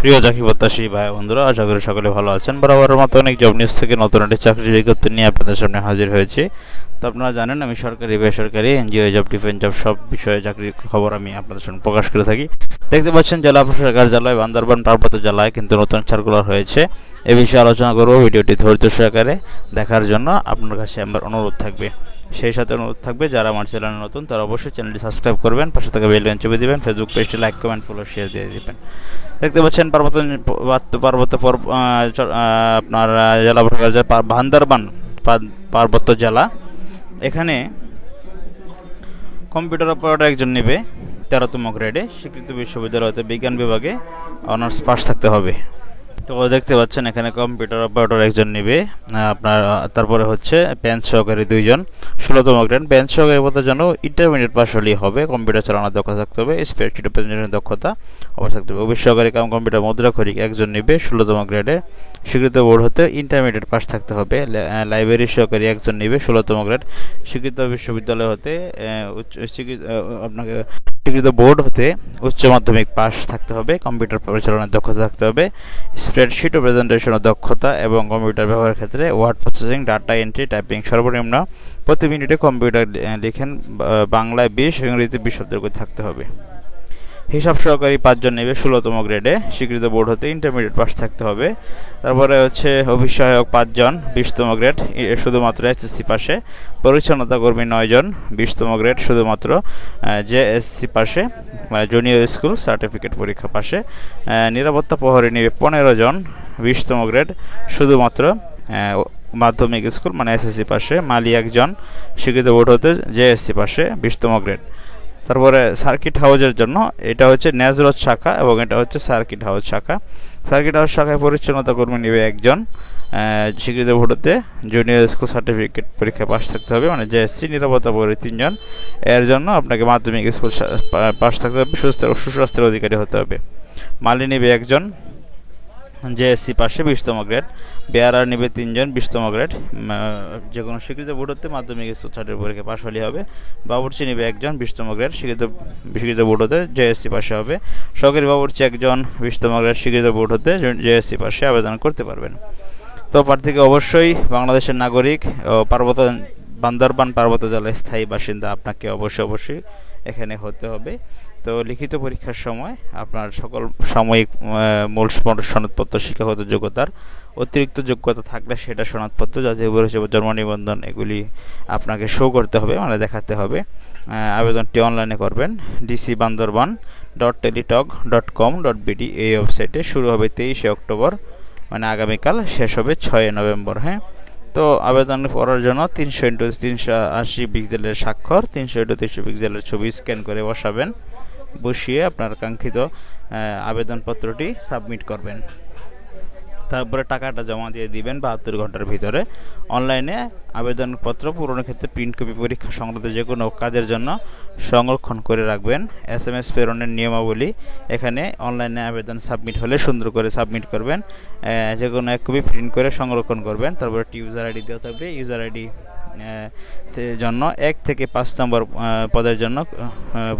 প্রিয় চাকরি প্রত্যাশী ভাই বন্ধুরা, আশা করি সকলে ভালো আছেন। বরাবরের মতো অনেক জব নিউজ থেকে নতুন একটি চাকরির বিজ্ঞপ্তি নিয়ে আপনাদের সামনে হাজির হয়েছি। তো আপনারা জানেন, আমি সরকারি, বেসরকারি, এনজিও, জব, ডিফেন্স, জব, সব বিষয়ে চাকরির খবর আমি আপনাদের সঙ্গে প্রকাশ করে থাকি। দেখতে পাচ্ছেন, জেলা প্রশাসক কার্যালয়, বান্দরবান পার্বত্য জেলায় কিন্তু নতুন সার্কুলার হয়েছে। এ বিষয়ে আলোচনা করব, ভিডিওটি ধৈর্য সহকারে দেখার জন্য আপনার কাছে আমার অনুরোধ থাকবে। সেই সাথে অনুরোধ থাকবে, যারা আমার চ্যানেলে নতুন, তারা অবশ্যই চ্যানেলটি সাবস্ক্রাইব করবেন, পাশে থাকা বেল আইকন চেপে দিবেন ফেসবুক পেজটি লাইক কমেন্ট ফলো শেয়ার দিয়ে দিবেন। দেখতে পাচ্ছেন, পার্বত্য পার্বত্য আপনার জেলা বান্দরবান পার্বত্য জেলা। এখানে কম্পিউটার অপারেটর একজন নেবে, তেরোতম গ্রেডে স্বীকৃত বিশ্ববিদ্যালয়তে বিজ্ঞান বিভাগে অনার্স পাস থাকতে হবে। তো দেখতে পাচ্ছেন, এখানে কম্পিউটার অপারেটর একজন নেবে। আপনার তারপরে হচ্ছে বেঞ্চ সহকারী দুইজন। ষোলোতম গ্রেড বেঞ্চ সহকারী পদের জন্য ইন্টারমিডিয়েট পাস হলেই হবে। কম্পিউটার চালানোর দক্ষতা থাকতে হবে স্প্রেডশিট প্রেজেন্টেশনের দক্ষতা অবশ্য থাকতে হবে। অফিস সহকারী কাম কম্পিউটার মুদ্রা খরিক একজন নেবে, ষোলোতম গ্রেডে স্বীকৃত বোর্ড হতে ইন্টারমিডিয়েট পাস থাকতে হবে। লাইব্রেরি সহকারী একজন নেবে, ষোলোতম গ্রেড স্বীকৃত বিশ্ববিদ্যালয় হতে আপনাকে স্বীকৃত বোর্ড হতে উচ্চ মাধ্যমিক পাস থাকতে হবে, কম্পিউটার পরিচালনার দক্ষতা থাকতে হবে, স্প্রেডশিট ও প্রেজেন্টেশনের দক্ষতা এবং কম্পিউটার ব্যবহারের ক্ষেত্রে word processing, data entry, typing সর্বনিম্ন প্রতি মিনিটে কম্পিউটার লেখেন বাংলায় বিশ ইংরেজিতে বিশ শব্দের করে থাকতে হবে। হিসাব সহকারী পাঁচজন নেবে, ষোলোতম গ্রেডে স্বীকৃত বোর্ড হতে ইন্টারমিডিয়েট পাস থাকতে হবে। তারপরে হচ্ছে অফিস সহায়ক পাঁচজন, বিশতম গ্রেড শুধুমাত্র এসএসসি পাশে পরিচ্ছন্নতা কর্মী নয়জন, বিশতম গ্রেড শুধুমাত্র জেএসসি পাশে মানে জুনিয়র স্কুল সার্টিফিকেট পরীক্ষা পাশে নিরাপত্তা প্রহরী নেবে পনেরো জন, বিশতম গ্রেড শুধুমাত্র মাধ্যমিক স্কুল মানে এসএসসি পাশে মালি একজন, স্বীকৃত বোর্ড হতে জেএসসি পাশে বিশতম গ্রেড তারপরে সার্কিট হাউজের জন্য এটা হচ্ছে ন্যাজরত শাখা এবং এটা হচ্ছে সার্কিট হাউস শাখা। সার্কিট হাউস শাখায় পরিচ্ছন্নতা কর্মী নেবে একজন স্বীকৃত ভোটতে জুনিয়র স্কুল সার্টিফিকেট পরীক্ষা পাশ থাকতে হবে মানে জেএসসি নিরাপত্তা পরি তিনজন। এর জন্য আপনাকে মাধ্যমিক স্কুল পাশ থাকতে হবে, সুস্থ সুস্বাস্থ্যের অধিকারী হতে হবে। মালি নেবে একজন জেএসসি পাশে বিশতম গ্রেড, বেয়ারার নেবে তিনজন বিশতম গ্রেড। যে কোনো স্বীকৃত বোর্ড হতে মাধ্যমিক সার্টিফিকেট পরীক্ষা পাশ হলেই হবে। বাবুর্চি নেবে একজন বিশতম গ্রেড, স্বীকৃত স্বীকৃত বোর্ড হতে জেএসসি পাশে হবে। সরকারি বাবুর্চি একজন বিশতম গ্রেড, স্বীকৃত বোর্ড হতে জেএসসি পাশে আবেদন করতে পারবেন। তো প্রার্থীকে অবশ্যই বাংলাদেশের নাগরিক পার্বত্য বান্দরবান পার্বত্য জেলার স্থায়ী বাসিন্দা আপনাকে অবশ্যই অবশ্যই এখানে হতে হবে। তো লিখিত পরীক্ষার সময় আপনার সকল সাময়িক মূল সনদ- সনদপত্র, শিক্ষাগত যোগ্যতার অতিরিক্ত যোগ্যতা থাকলে সেটা সনদপত্র জাতীয় হিসেবে জন্ম নিবন্ধন, এগুলি আপনাকে শো করতে হবে মানে দেখাতে হবে। আবেদনটি অনলাইনে করবেন। DC Bandarban dot Teletalk dot com dot BD এই ওয়েবসাইটে শুরু হবে তেইশে অক্টোবর মানে আগামীকাল, শেষ হবে ছয় নভেম্বর হ্যাঁ? তো আবেদন করার জন্য তিনশো ইন্টু তিনশো আশি পিক্সেলের স্বাক্ষর, তিনশো ইন্টু তিনশো পিক্সেলের ছবি স্ক্যান করে বসাবেন, বসিয়ে আপনার কাঙ্ক্ষিত আবেদনপত্রটি সাবমিট করবেন। তারপরে টাকাটা জমা দিয়ে দিবেন বাহাত্তর ঘণ্টার ভিতরে। অনলাইনে আবেদনপত্র পূরণের ক্ষেত্রে প্রিন্ট কপি পরীক্ষা সংক্রান্ত যে কোনো কাজের জন্য সংরক্ষণ করে রাখবেন। এস এম এস প্রেরণের নিয়মাবলী, এখানে অনলাইনে আবেদন সাবমিট হলে সুন্দর করে সাবমিট করবেন। যে কোনো এক কপি প্রিন্ট করে সংরক্ষণ করবেন। তারপরে একটি ইউজার আইডি দেওয়া থাকবে। ইউজার আইডি জন্য এক থেকে পাঁচ নম্বর পদের জন্য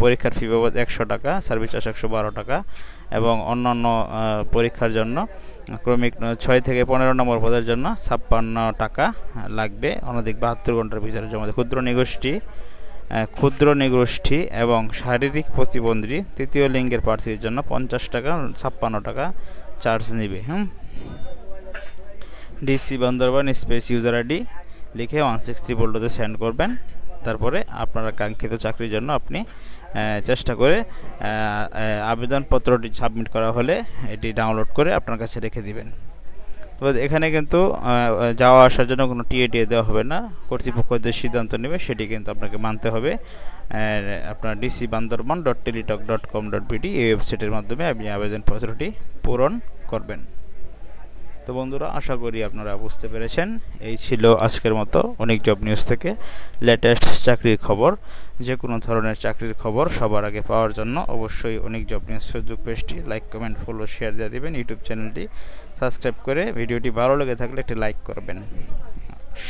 পরীক্ষার ফি বাবদ একশো টাকা সার্ভিস চার্জ একশো বারো টাকা এবং অন্যান্য পরীক্ষার জন্য ক্রমিক ছয় থেকে পনেরো নম্বর পদের জন্য ছাপ্পান্ন টাকা লাগবে অনধিক বাহাত্তর ঘণ্টার ভিতরে জমা। ক্ষুদ্র নিগোষ্ঠী ক্ষুদ্র নিগোষ্ঠী এবং শারীরিক প্রতিবন্ধী তৃতীয় লিঙ্গের প্রার্থীদের জন্য পঞ্চাশ টাকা, ছাপ্পান্ন টাকা চার্জ নেবে হুম DC Bandarban space user ID লিখে ওয়ান সিক্স থ্রি বোল্ডোতে সেন্ড করবেন। তারপরে আপনার কাঙ্ক্ষিত চাকরির জন্য আপনি চেষ্টা করে আবেদনপত্রটি সাবমিট করা হলে এটি ডাউনলোড করে আপনার কাছে রেখে দিবেন। তবে এখানে কিন্তু যাওয়া আসার জন্য কোনো টিএ টিএ দেওয়া হবে না। কর্তৃপক্ষ যে সিদ্ধান্ত নেবে সেটি কিন্তু আপনাকে মানতে হবে। আপনার DC Bandarban dot Teletalk dot com dot BD এই ওয়েবসাইটের মাধ্যমে আপনি আবেদনপত্রটি পূরণ করবেন। তো বন্ধুরা, আশা করি আপনারা বুঝতে পেরেছেন। এই ছিল আজকের মতো অনেক জব নিউজ থেকে। লেটেস্ট চাকরির খবর, যে কোনো ধরনের চাকরির খবর সবার আগে পাওয়ার জন্য অবশ্যই অনেক জব নিউজ ফেসবুক পেজটি লাইক কমেন্ট ফলো শেয়ার দিয়ে দেবেন ইউটিউব চ্যানেলটি। সাবস্ক্রাইব করে ভিডিওটি ভালো লেগে থাকলে একটি লাইক করবেন।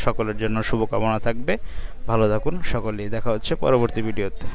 সকলের জন্য শুভকামনা থাকবে। ভালো থাকুন, সকলেই। দেখা হচ্ছে পরবর্তী ভিডিওতে।